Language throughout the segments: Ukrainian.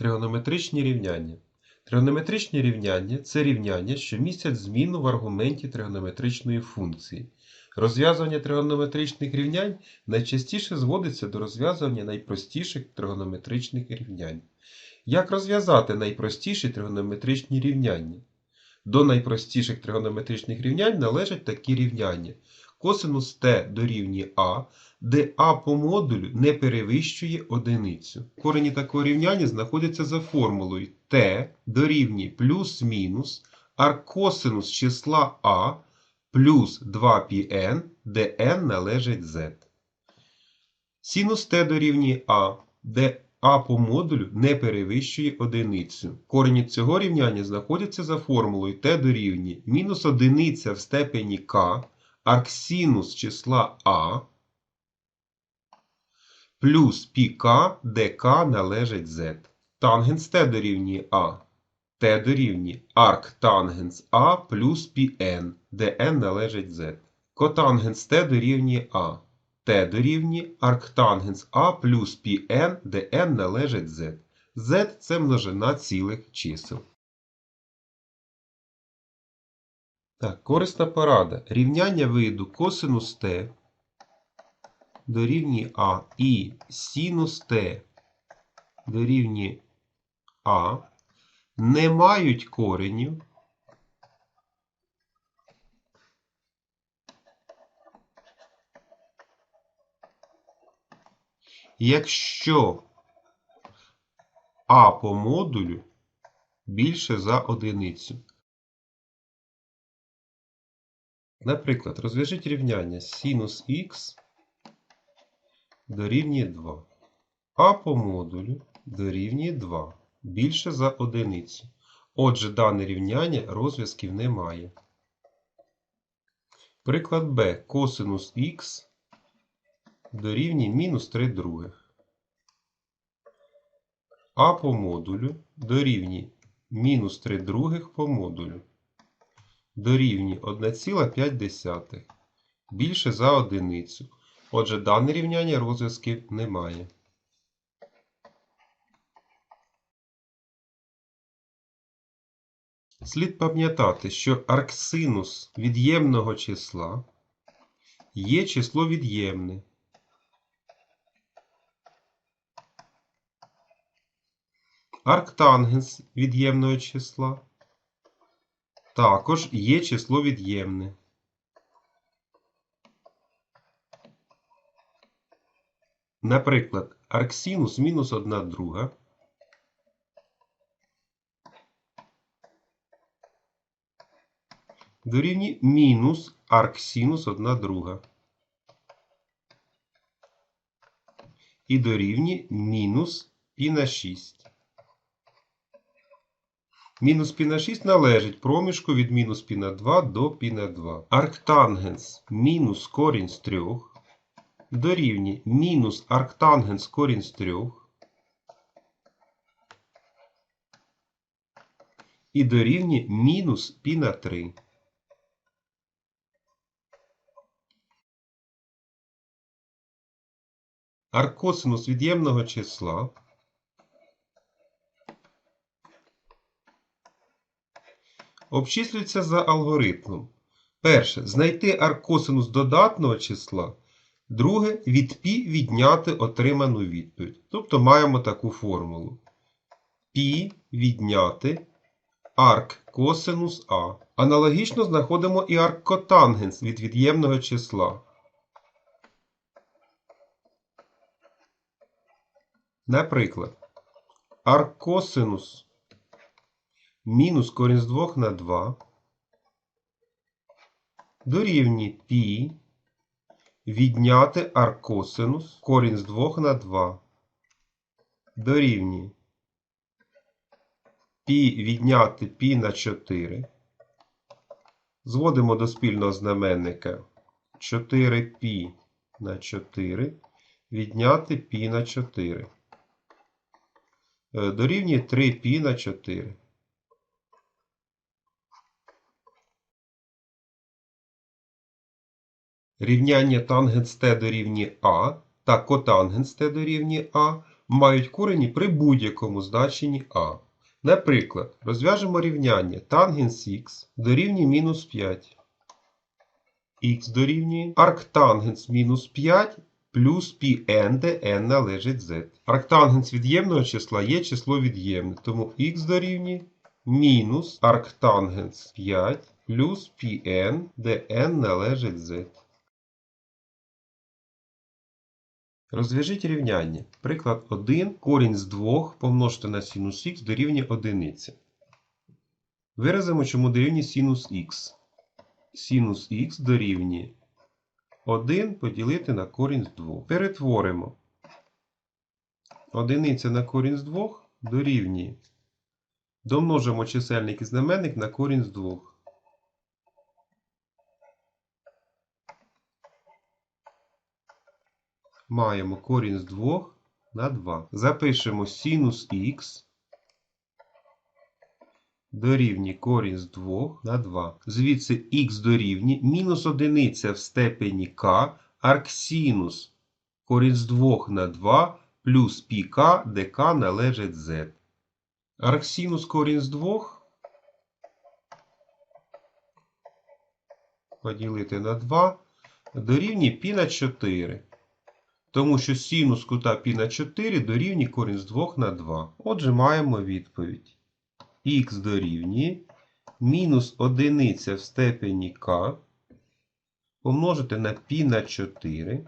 Тригонометричні рівняння. Тригонометричні рівняння це рівняння, що містять зміну в аргументі тригонометричної функції. Розв'язування тригонометричних рівнянь найчастіше зводиться до розв'язування найпростіших тригонометричних рівнянь. Як розв'язати найпростіші тригонометричні рівняння? До найпростіших тригонометричних рівнянь належать такі рівняння. Косинус t дорівнює а, де а по модулю не перевищує одиницю. Корені такого рівняння знаходяться за формулою t дорівнює плюс-мінус аркосинус числа а плюс 2πn, де n належить z. Синус t дорівнює а, де а по модулю не перевищує одиницю. Корені цього рівняння знаходяться за формулою t дорівнює мінус одиниця в степені k, арксинус числа а, плюс пік, де k належить z. Тангенс t дорівнює а. t дорівнює арк тангенс а плюс πn, де n належить z. Котангенс t дорівнює а. t дорівнює арктангенс а плюс πn, де n належить z. z – це множина цілих чисел. Так, корисна порада. Рівняння виду косинус t дорівнює а і синус t дорівнює а не мають коренів. Якщо а по модулю більше за одиницю. Наприклад, розв'яжіть рівняння синус х дорівнює 2. А по модулю дорівнює 2. Більше за одиницю. Отже, дане рівняння розв'язків не має. Приклад Б. Косинус х дорівнює мінус 3 других. А по модулю дорівнює мінус 3 других по модулю. Дорівнює 1,5 більше за одиницю. Отже, дане рівняння розв'язків немає. Слід пам'ятати, що арксинус від'ємного числа є число від'ємне. Арктангенс від'ємного числа також є число від'ємне. Наприклад, арксинус мінус 1 друга дорівнює мінус арксинус 1 друга. І дорівнює мінус пі на 6. Мінус пі на 6 належить проміжку від мінус пі на 2 до пі на 2. Арктангенс мінус корінь з 3 дорівнює мінус арктангенс корінь з 3 і дорівнює мінус пі на 3. Аркосинус від'ємного числа обчислюється за алгоритмом. Перше. Знайти аркосинус додатного числа. Друге. Від π відняти отриману відповідь. Тобто маємо таку формулу. π відняти арк косинус А. Аналогічно знаходимо і арккотангенс від від'ємного числа. Наприклад, аркосинус мінус корінь з 2 на 2 дорівнює пі відняти аркосинус корінь з 2 на 2 дорівнює пі відняти пі на 4. Зводимо до спільного знаменника 4 пі на 4 відняти пі на 4. Е, дорівнює 3 пі на 4. Рівняння тангенс t дорівнює А та котангенс t дорівнює А мають корені при будь-якому значенні а. Наприклад, розв'яжемо рівняння тангенс х дорівнює мінус 5. х дорівнює арктангенс мінус 5 плюс πn, де n належить z. Арктангенс від'ємного числа є число від'ємне, тому х дорівнює мінус арктангенс 5 плюс πn, де n належить z. Розв'яжіть рівняння. Приклад 1. Корінь з 2 помножити на синус х дорівнює 1. Виразимо, чому дорівнює синус х. Синус х дорівнює 1 поділити на корінь з 2. Перетворимо. Одиниця на корінь з 2 дорівнює. Домножимо чисельник і знаменник на корінь з 2. Маємо корінь з 2 на 2. Запишемо синус х дорівнює корінь з 2 на 2. Звідси х дорівнює мінус одиниця в степені k, арксинус корінь з 2 на 2 плюс πk, де k належить z. Арксинус корінь з 2 поділити на 2 дорівнює π на 4. Тому що синус кута π на 4 дорівнює корінь з 2 на 2. Отже, маємо відповідь. х дорівнює мінус одиниця в степені k помножити на π на 4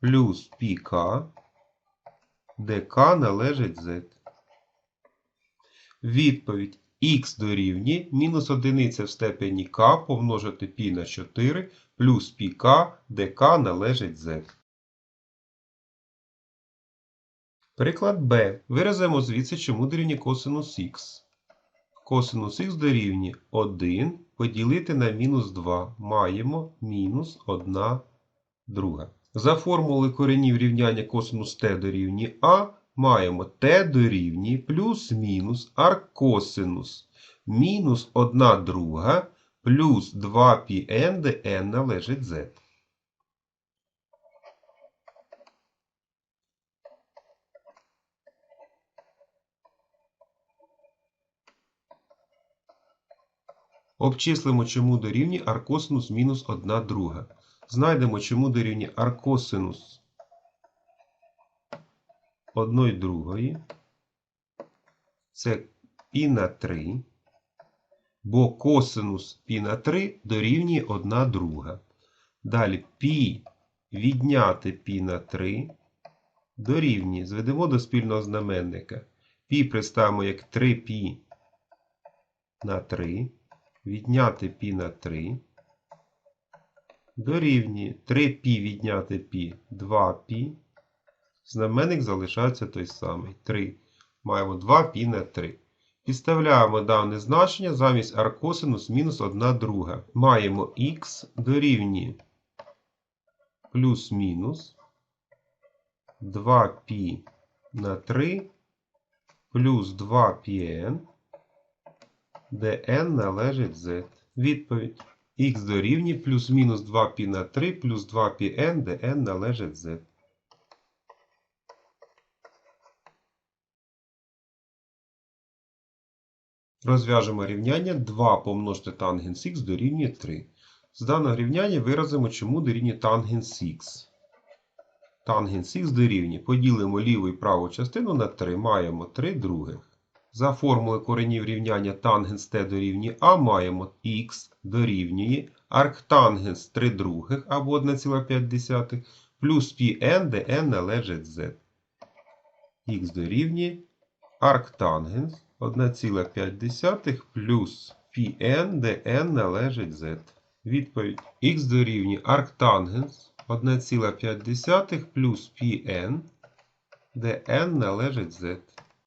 плюс πk, де k належить z. Відповідь х дорівнює мінус одиниця в степені k помножити π на 4 плюс πk, де k належить z. Приклад Б. Виразимо звідси, чому дорівнює косинус х. Косинус х дорівнює 1 поділити на мінус 2. Маємо мінус 1 друга. За формулою коренів рівняння косинус t дорівнює а, маємо t дорівнює плюс-мінус аркосинус мінус 1 друга плюс 2πn, де n належить z. Обчислимо, чому дорівнює аркосинус мінус 1 друга. Знайдемо, чому дорівнює аркосинус одної другої. Це пі на 3. Бо косинус пі на 3 дорівнює 1 друга. Далі пі відняти пі на 3 дорівнює. Зведемо до спільного знаменника. Пі представимо як 3 пі на 3. Відняти пі на 3. Дорівнює 3 пі відняти пі 2 пі. Знаменник залишається той самий. 3. Маємо 2π на 3. Підставляємо дане значення замість аркосинус мінус 1 друга. Маємо х дорівнює плюс-мінус 2π на 3 плюс 2πn, де n належить z. Відповідь. х дорівнює плюс-мінус 2π на 3 плюс 2πn, де n належить z. Розв'яжемо рівняння 2 помножити тангенс х дорівнює 3. З даного рівняння виразимо, чому дорівнює тангенс х. Тангенс х дорівнює. Поділимо ліву і праву частину на 3, маємо 3 других. За формулою коренів рівняння тангенс t дорівнює а, маємо х дорівнює арктангенс 3 других або 1,5 плюс πn, де n належить z. х дорівнює арктангенс 1,5 плюс πn, де n належить z. Відповідь х дорівнює арктангенс 1,5 плюс πn, де n належить z.